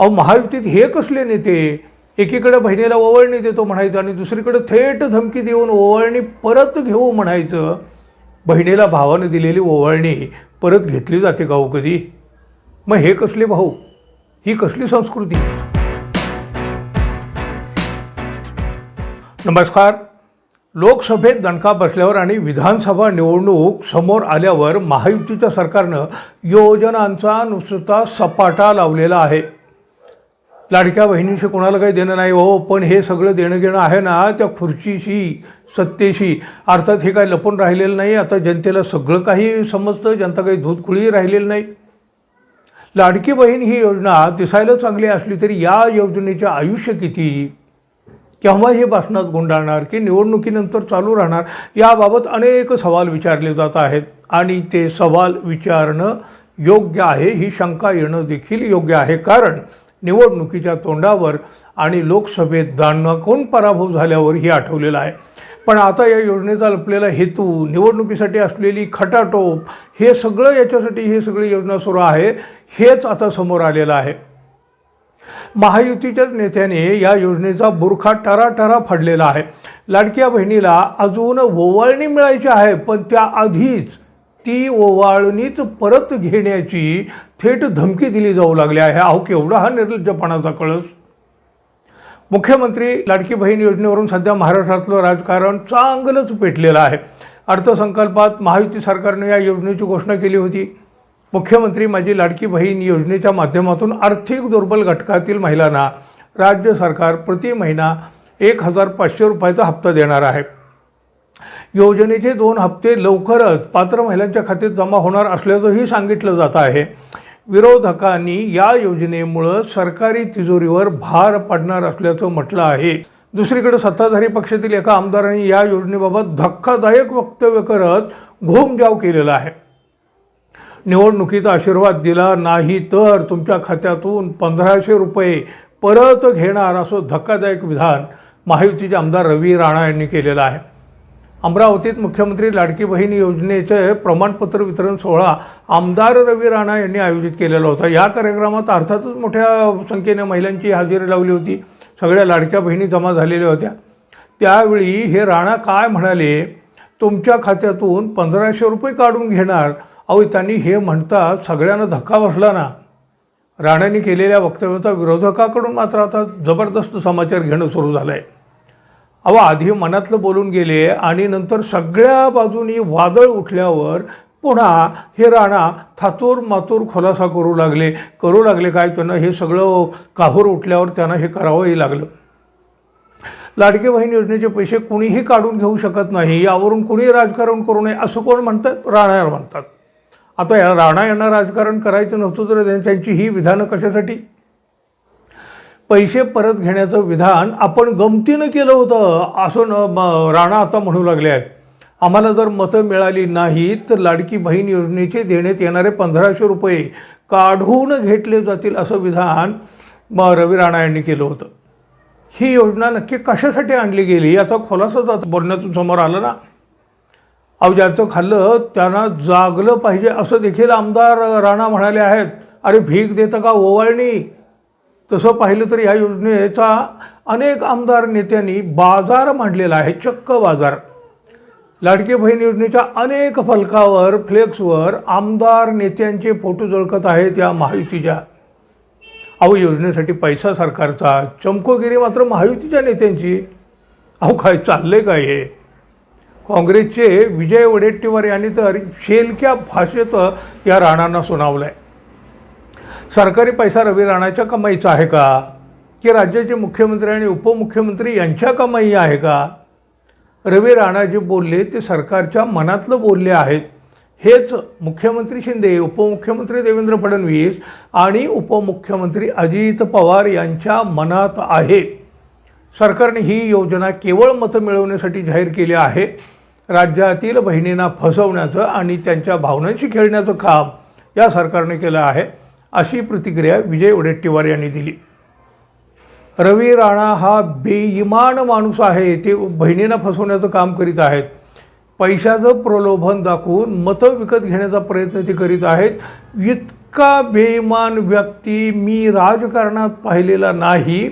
अहो महायुतीत हे कसले नेते? एकीकडे बहिणीला ओवळणी देतो म्हणायचं आणि दुसरीकडे थेट धमकी देऊन ओवळणी परत घेऊ म्हणायचं. बहिणीला भावानं दिलेली ओवळणी परत घेतली जाते का हो कधी? मग हे कसले भाऊ? ही कसली संस्कृती? नमस्कार. लोकसभेत दणका बसल्यावर आणि विधानसभा निवडणूक समोर आल्यावर महायुतीच्या सरकारनं योजनांचा नुसता सपाटा लावलेला आहे. लाडक्या बहिणीशी कोणाला काही देणं नाही हो पण हे सगळं देणं घेणं आहे ना त्या खुर्चीशी सत्तेशी. अर्थात हे काही लपून राहिलेलं नाही आता जनतेला सगळं काही समजतं जनता काही धूतखुळी राहिलेलं नाही. लाडकी बहीण ही योजना दिसायला चांगली असली तरी या योजनेचे आयुष्य किती? केव्हा हे भाषणात गुंडाळणार की निवडणुकीनंतर चालू राहणार? याबाबत अनेक सवाल विचारले जात आहेत आणि ते सवाल विचारणं योग्य आहे ही शंका येणं देखील योग्य आहे. कारण निवडणुकीच्या तोंडावर आणि लोकसभेत दानवाकून पराभव झाल्यावर ही आठवलेलं आहे. पण आता या योजनेचा लपलेला हेतू निवडणुकीसाठी असलेली खटाटोप हे सगळं याच्यासाठी ही सगळी योजना सुरू आहे हेच आता समोर आलेलं आहे. महायुतीच्याच नेत्याने या योजनेचा बुरखा टराटरा फाडलेला आहे. लाडक्या बहिणीला अजून ओवाळणी मिळायची आहे पण त्याआधीच ती ओवाळणीच परत घेण्याची थेट धमकी दिली जाऊ लागली आहे. अहो केवढा हा निर्लज्जपणाचा कळस? मुख्यमंत्री लाडकी बहीण योजनेवरून सध्या महाराष्ट्रातलं राजकारण चांगलंच पेटलेलं आहे. अर्थसंकल्पात महायुती सरकारने या योजनेची घोषणा केली होती. मुख्यमंत्री माझी लाडकी बहीण योजनेच्या माध्यमातून आर्थिक दुर्बल घटकातील महिलांना राज्य सरकार प्रति महिना एक हजार पाचशे रुपयाचा हप्ता देणार आहे. योजनेचे दोन हप्ते लवकरच पात्र महिलांच्या खात्यात जमा होणार असल्याचंही सांगितलं जात आहे. विरोधकांनी या योजनेमुळं सरकारी तिजोरीवर भार पडणार असल्याचं म्हटलं आहे. दुसरीकडे सत्ताधारी पक्षातील एका आमदारांनी या योजनेबाबत धक्कादायक वक्तव्य करत घोमजाव केलेला आहे. निवडणुकीचा आशीर्वाद दिला नाही तर तुमच्या खात्यातून पंधराशे रुपये परत घेणार असं धक्कादायक विधान महायुतीचे आमदार रवी राणा यांनी केलेलं आहे. अमरावतीत मुख्यमंत्री लाडकी बहीण योजनेचे प्रमाणपत्र वितरण सोहळा आमदार रवी राणा यांनी आयोजित केलेला होता. या कार्यक्रमात अर्थातच मोठ्या संख्येने महिलांची हजेरी लावली होती. सगळ्या लाडक्या बहिणी जमा झालेल्या होत्या. त्यावेळी हे राणा काय म्हणाले? तुमच्या खात्यातून पंधराशे रुपये काढून घेणार. अहो त्यांनी हे म्हणता सगळ्यांना धक्का बसला ना. राणांनी केलेल्या वक्तव्याचा विरोधकाकडून मात्र आता जबरदस्त समाचार घेणं सुरू झालं आहे अहो आधी मनातलं बोलून गेले आणि नंतर सगळ्या बाजूनी वादळ उठल्यावर पुन्हा हे राणा थातूर मातूर खुलासा करू लागले. करू लागले काय? त्यांना हे सगळं काहूर उठल्यावर त्यांना हे करावंही लागलं. लाडके बहीण योजनेचे पैसे कुणीही काढून घेऊ शकत नाही. यावरून कुणी राजकारण करू नये असं कोण म्हणतात? राणा म्हणतात. आता या राणा यांना राजकारण करायचं नव्हतं तर त्यांची ही विधानं कशासाठी? पैसे परत घेण्याचं विधान आपण गमतीनं केलं होतं असं म- राणा आता म्हणू लागले आहेत. आम्हाला जर मतं मिळाली नाहीत तर लाडकी बहीण योजनेचे देण्यात येणारे पंधराशे रुपये काढून घेतले जातील असं विधान रवी राणा यांनी केलं होतं. ही योजना नक्की कशासाठी आणली गेली याचा खुलासा जात बोलण्यातून समोर आलं ना? अहो ज्याचं खाल्लं त्यांना जागलं पाहिजे असं देखील आमदार राणा म्हणाले आहेत. अरे भीक देतं का ओवाळणी? तसं पाहिलं तर या योजनेचा अनेक आमदार नेत्यांनी बाजार मांडलेला आहे चक्क बाजार. लाडके बहीण योजनेच्या अनेक फलकावर फ्लेक्सवर आमदार नेत्यांचे फोटो झळकत आहेत या महायुतीच्या. अहो योजनेसाठी पैसा सरकारचा. चमकोगिरी मात्र महायुतीच्या नेत्यांची. अहो काय चाललंय काय हे? काँग्रेसचे विजय वडेट्टीवार यांनी तर शेलक्या भाषेत या राणांना सुनावलं आहे सरकारी पैसा रवी राणाच्या कमाईचा आहे का? की राज्याचे मुख्यमंत्री आणि उपमुख्यमंत्री यांच्या कमाई आहे का? रवी राणा जे बोलले ते सरकारच्या मनातलं बोलले आहेत. हेच मुख्यमंत्री शिंदे उपमुख्यमंत्री देवेंद्र फडणवीस आणि उपमुख्यमंत्री अजित पवार यांच्या मनात आहे. सरकारने ही योजना केवळ मतं मिळवण्यासाठी जाहीर केली आहे. राज्यातील बहिणींना फसवण्याचं आणि त्यांच्या भावनांशी खेळण्याचं काम या सरकारने केलं आहे. अशी प्रतिक्रिया विजय वडेट्टीवार यांनी दिली. रवी राणा हा बेईमान माणूस आहे ते बहिणींना फसवण्याचं काम करीत आहेत. पैशाचं प्रलोभन दाखवून मतं विकत घेण्याचा प्रयत्न ते करीत आहेत. इतका बेईमान व्यक्ती मी राजकारणात पाहिलेला नाही.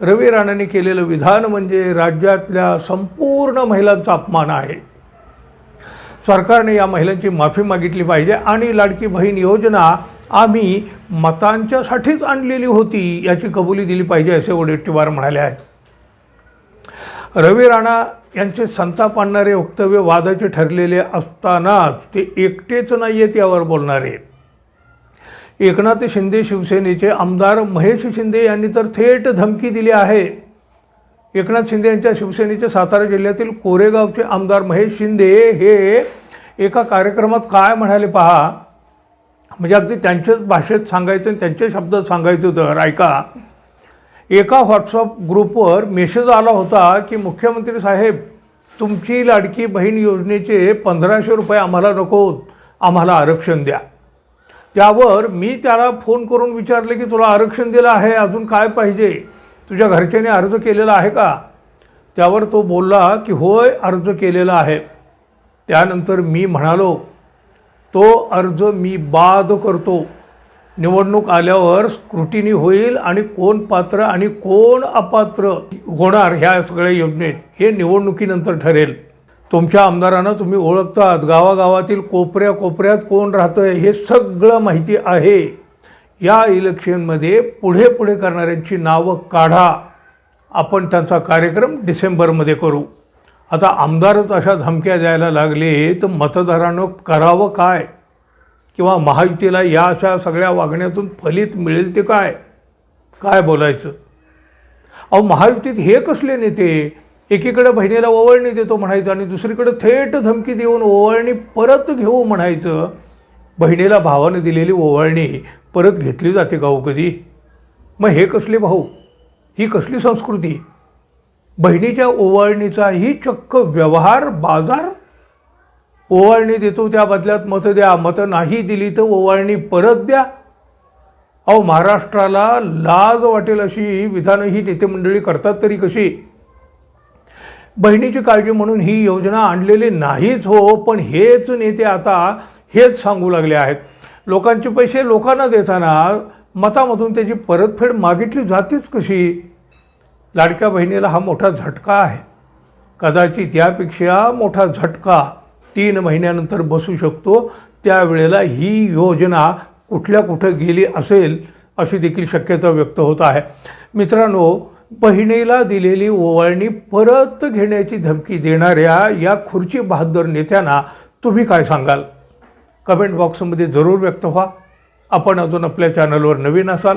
रवी राणाने केलेलं विधान म्हणजे राज्यातल्या संपूर्ण महिलांचा अपमान आहे. सरकारने या महिलांची माफी मागितली पाहिजे आणि लाडकी बहीण योजना आम्ही मतांच्यासाठीच आणलेली होती याची कबुली दिली पाहिजे असे वडेट्टीवार म्हणाले आहेत. रवी राणा यांचे संताप आणणारे वक्तव्य वादाचे ठरलेले असतानाच ते एकटेच नाही आहेत यावर बोलणारे. एकनाथ शिंदे शिवसेनेचे आमदार महेश शिंदे यांनी तर थेट धमकी दिली आहे. एकनाथ शिंदे यांच्या शिवसेनेचे सातारा जिल्ह्यातील कोरेगावचे आमदार महेश शिंदे हे एका कार्यक्रमात काय म्हणाले पहा? म्हणजे अगदी त्यांच्याच भाषेत सांगायचं आणि त्यांचे शब्द सांगायचं तर ऐका एका व्हॉट्सअप ग्रुपवर मेसेज आला होता की मुख्यमंत्री साहेब तुमची लाडकी बहीण योजनेचे पंधराशे रुपये आम्हाला नको आम्हाला आरक्षण द्या. त्यावर मी त्याला फोन करून विचारले की तुला आरक्षण दिलं आहे अजून काय पाहिजे? तुझ्या घरच्याने अर्ज केलेला आहे का? त्यावर तो बोलला की होय अर्ज केलेला आहे. त्यानंतर मी म्हणालो तो अर्ज मी बाद करतो. निवडणूक आल्यावर स्क्रुटिनी होईल आणि कोण पात्र आणि कोण अपात्र होणार ह्या सगळ्या योजनेत हे निवडणुकीनंतर ठरेल. तुमच्या आमदारांना तुम्ही ओळखतात. गावागावातील कोपऱ्या कोपऱ्यात कोण राहतं हे सगळं माहिती आहे. या इलेक्शनमध्ये पुढे पुढे करणाऱ्यांची नावं काढा. आपण त्यांचा कार्यक्रम डिसेंबरमध्ये करू. आता आमदारच अशा धमक्या द्यायला लागले तर मतदारानं करावं काय? किंवा महायुतीला या अशा सगळ्या वागण्यातून फलित मिळेल ते काय? काय बोलायचं? अहो महायुतीत हे कसले नेते? एकीकडे बहिणीला ओवळणी देतो म्हणायचं आणि दुसरीकडे थेट धमकी देऊन ओवळणी परत घेऊ म्हणायचं. बहिणीला भावानं दिलेली ओवळणी परत घेतली जाते का हो कधी? मग हे कसले भाऊ? ही कसली संस्कृती? बहिणीच्या ओवाळणीचाही चक्क व्यवहार बाजार? ओवाळणी देतो त्या बदल्यात मतं द्या मतं नाही दिली तर ओवाळणी परत द्या. अहो महाराष्ट्राला लाज वाटेल अशी विधानं ही नेते मंडळी करतात तरी कशी? बहिणीची काळजी म्हणून ही योजना आणलेली नाहीच हो पण हेच नेते आता हेच सांगू लागले आहेत. लोकांचे पैसे लोकांना देताना मतामधून त्याची परतफेड मागितली जातेच कशी? लाडक्या बहिणीला हा मोठा झटका आहे. कदाचित यापेक्षा मोठा झटका तीन महिन्यानंतर बसू शकतो. त्यावेळेला ही योजना कुठल्या कुठं गेली असेल अशी देखील शक्यता व्यक्त होत आहे. मित्रांनो बहिणीला दिलेली ओवाळणी परत घेण्याची धमकी देणाऱ्या या खुर्ची बहादर नेत्यांना तुम्ही काय सांगाल? कमेंट बॉक्समध्ये जरूर व्यक्त व्हा. आपण अजून आपल्या चॅनलवर नवीन असाल